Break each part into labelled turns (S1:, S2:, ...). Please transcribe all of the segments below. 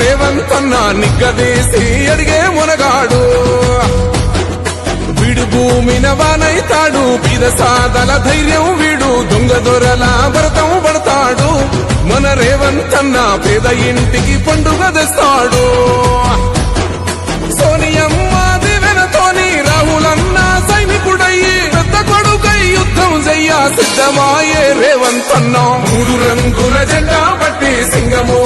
S1: రేవంత్ అన్న నిగ్గదీసి అడిగే మునగాడు. వీడు భూమిన వానైతాడు పీద సాదల ధైర్యం వీడు దొంగ దొరల భరతం పడతాడు. మన రేవంత్ అన్న పేద ఇంటికి పండుగ తెస్తాడు. సోనియమ్మ దివెనతోని రాహులన్న సైనికుడయ్యి పెద్ద కొడుకై యుద్ధం చెయ్య సిద్ధమాయే రేవంత్ అన్న మూడు రంగుల జెండా పట్టి సింగమోలే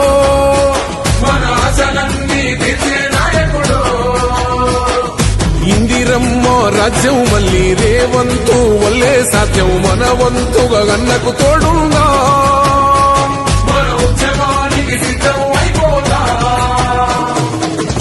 S1: రాజ్యం మళ్ళీ రేవంతు వల్లే సాధ్యం మన వంతుగా గన్నకు తోడుందా మన ఉద్యమానికి సిద్ధం అయిపోతా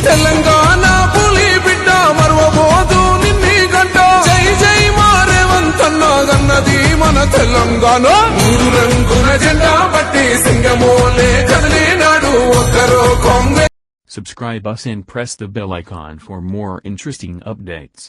S1: తెలంగాణ పులి బిడ్డ మరవబోదు నిన్ని గంట జై జై మారేవంతన్న గన్నది మన తెలంగాణ మూడు రంగుల జెండా పట్టి సింగమోలే కదిలినాడు ఒక్కరో Congress
S2: Subscribe us and press the bell icon for more interesting updates.